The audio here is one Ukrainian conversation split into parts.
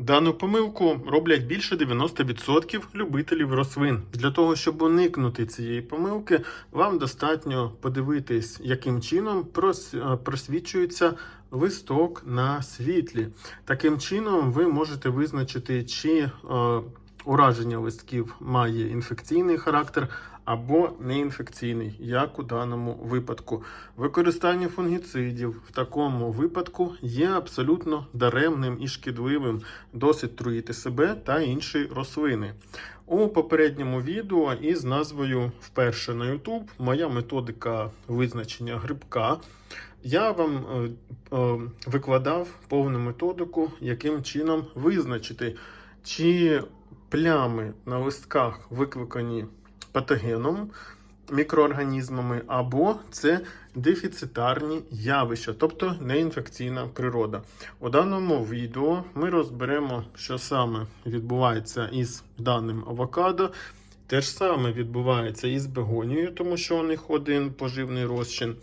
Дану помилку роблять більше 90% любителів рослин. Для того, щоб уникнути цієї помилки, вам достатньо подивитись, яким чином е, просвічується листок на світлі. Таким чином, ви можете визначити, чи е, ураження листків має інфекційний характер або неінфекційний, як у даному випадку. Використання фунгіцидів в такому випадку є абсолютно даремним і шкідливим. Досить труїти себе та інші рослини. У попередньому відео із назвою Вперше на YouTube моя методика визначення грибка. Я вам е, е, викладав повну методику, яким чином визначити, чи плями на листках викликані патогеном, мікроорганізмами, або це дефіцитарні явища, тобто неінфекційна природа. У даному відео ми розберемо, що саме відбувається із даним авокадо. Те ж саме відбувається із бегонією, тому що у них один поживний розчин.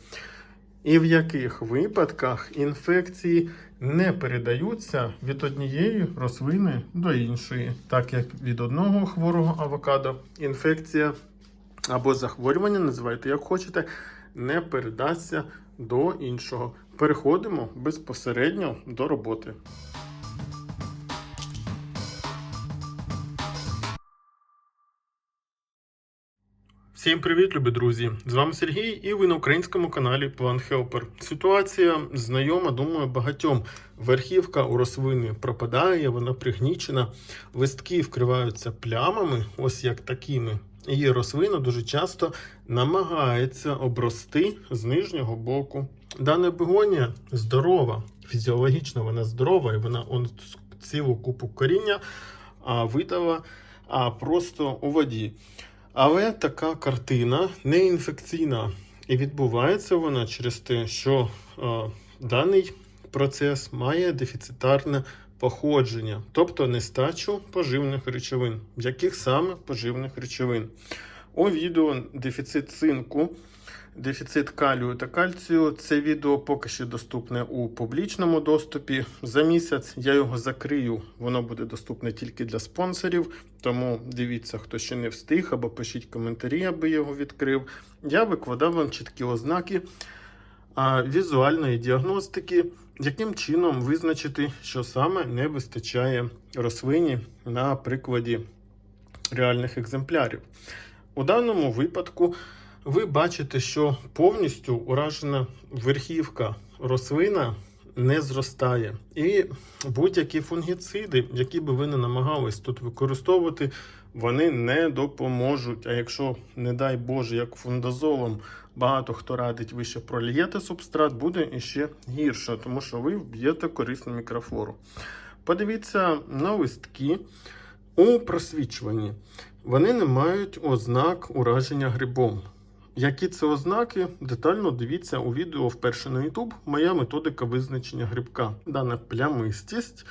І в яких випадках інфекції не передаються від однієї рослини до іншої, так як від одного хворого авокадо інфекція або захворювання, називайте як хочете, не передасться до іншого. Переходимо безпосередньо до роботи. Всім привіт, любі друзі! З вами Сергій, і ви на українському каналі Plant Helper. Ситуація знайома, думаю, багатьом. Верхівка у рослини пропадає, вона пригнічена, листки вкриваються плямами, ось як такими. І рослина дуже часто намагається обрости з нижнього боку. Дана бегонія здорова, фізіологічно вона здорова, і вона он цілу купу коріння а, видала а, просто у воді. Але така картина не інфекційна. І відбувається вона через те, що е, даний процес має дефіцитарне походження, тобто нестачу поживних речовин. Яких саме поживних речовин? У відео дефіцит цинку, дефіцит калію та кальцію. Це відео поки що доступне у публічному доступі. За місяць я його закрию. Воно буде доступне тільки для спонсорів. Тому дивіться, хто ще не встиг, або пишіть коментарі, аби його відкрив. Я викладав вам чіткі ознаки візуальної діагностики, яким чином визначити, що саме не вистачає рослині на прикладі реальних екземплярів. У даному випадку ви бачите, що повністю уражена верхівка рослина не зростає. І будь-які фунгіциди, які би ви не намагались тут використовувати, вони не допоможуть. А якщо, не дай Боже, як фундазолом, багато хто радить, ви ще пролієте субстрат, буде іще гірше, тому що ви вб'єте корисну мікрофлору. Подивіться на листки у просвічуванні. Вони не мають ознак ураження грибом. Які це ознаки, детально дивіться у відео вперше на YouTube. Моя методика визначення грибка. Дана плямистість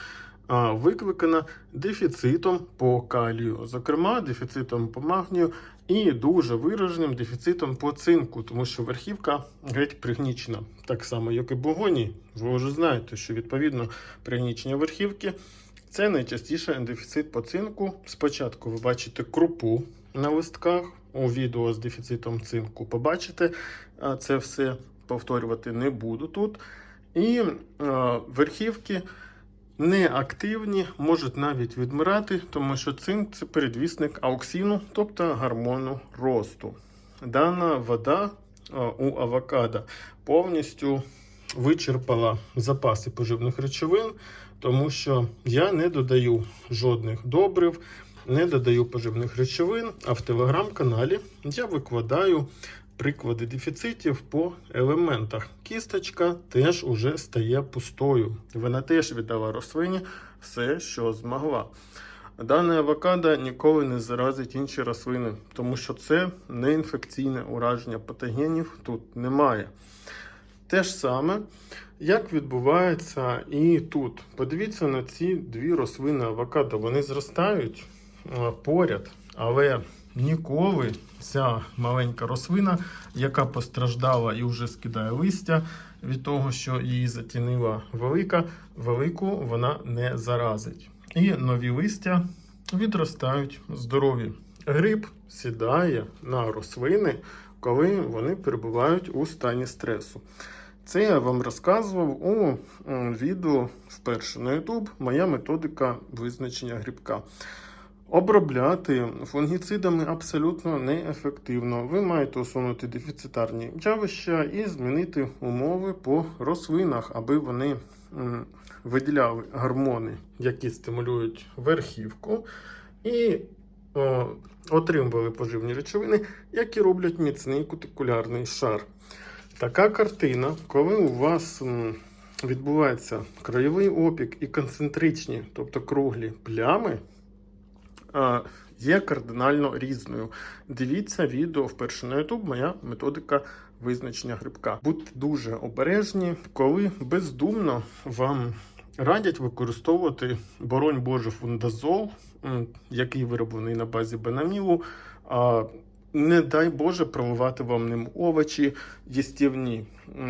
викликана дефіцитом по калію, зокрема, дефіцитом по магнію і дуже вираженим дефіцитом по цинку, тому що верхівка геть пригнічена. Так само, як і богоні. Ви вже знаєте, що відповідно пригнічення верхівки це найчастіше дефіцит по цинку. Спочатку ви бачите крупу на листках. У відео з дефіцитом цинку побачите. Це все повторювати не буду тут. І е, верхівки неактивні, можуть навіть відмирати, тому що цинк це передвісник ауксіну, тобто гормону росту. Дана вода е, у авокадо повністю вичерпала запаси поживних речовин, тому що я не додаю жодних добрив, не додаю поживних речовин, а в телеграм-каналі я викладаю приклади дефіцитів по елементах. Кісточка теж уже стає пустою. Вона теж віддала рослині все, що змогла. Дане авокадо ніколи не заразить інші рослини, тому що це не інфекційне ураження патогенів тут немає. Те ж саме, як відбувається і тут. Подивіться на ці дві рослини авокадо. Вони зростають поряд, але ніколи ця маленька рослина, яка постраждала і вже скидає листя від того, що її затінила велика, велику вона не заразить. і нові листя відростають здорові. Гриб сідає на рослини, коли вони перебувають у стані стресу. Це я вам розказував у відео вперше на YouTube моя методика визначення грибка. Обробляти фунгіцидами абсолютно неефективно. Ви маєте усунути дефіцитарні явища і змінити умови по рослинах, аби вони виділяли гормони, які стимулюють верхівку, і о, отримували поживні речовини, які роблять міцний кутикулярний шар. Така картина, коли у вас відбувається краєвий опік і концентричні, тобто круглі плями, є кардинально різною. Дивіться відео вперше на YouTube, моя методика визначення грибка. Будьте дуже обережні, коли бездумно вам радять використовувати боронь Боже фундазол, який вироблений на базі бенамілу. А, не дай Боже проливати вам ним овочі, їстівні,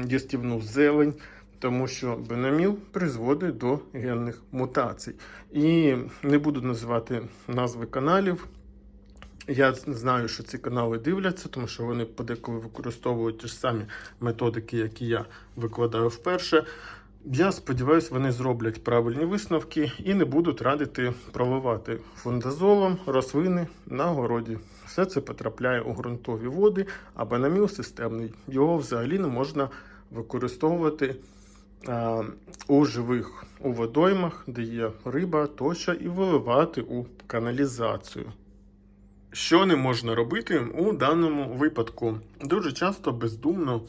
їстівну зелень, тому що бенаміл призводить до генних мутацій. І не буду називати назви каналів. Я знаю, що ці канали дивляться, тому що вони подеколи використовують ті ж самі методики, які я викладаю вперше. Я сподіваюся, вони зроблять правильні висновки і не будуть радити проливати фундазолом рослини на городі. Все це потрапляє у ґрунтові води, а бенаміл системний. Його взагалі не можна використовувати у живих у водоймах, де є риба тощо, і виливати у каналізацію. Що не можна робити у даному випадку? Дуже часто бездумно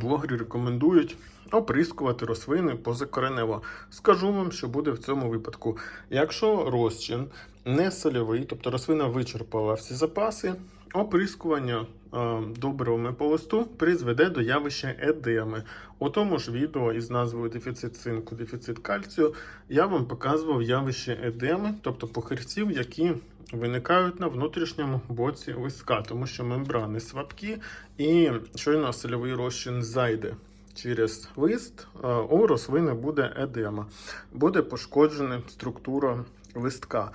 блогери рекомендують оприскувати рослини позакоренево. Скажу вам, що буде в цьому випадку. Якщо розчин не сольовий, тобто рослина вичерпала всі запаси, оприскування е, добривами по листу призведе до явища едеми. У тому ж відео із назвою дефіцит цинку, дефіцит кальцію я вам показував явище едеми, тобто похирців, які виникають на внутрішньому боці листка, тому що мембрани слабкі і щойно сольовий розчин зайде через лист, е, у рослини буде едема, буде пошкоджена структура листка.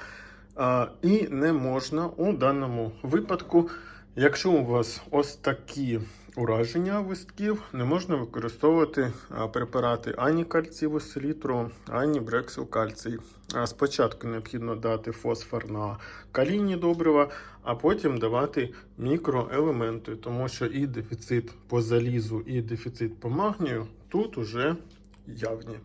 Е, І не можна у даному випадку, якщо у вас ось такі ураження листків, не можна використовувати препарати ані кальціву селітру, ані брексил кальцій. Спочатку необхідно дати фосфор на калійні добрива, а потім давати мікроелементи, тому що і дефіцит по залізу, і дефіцит по магнію тут уже явні.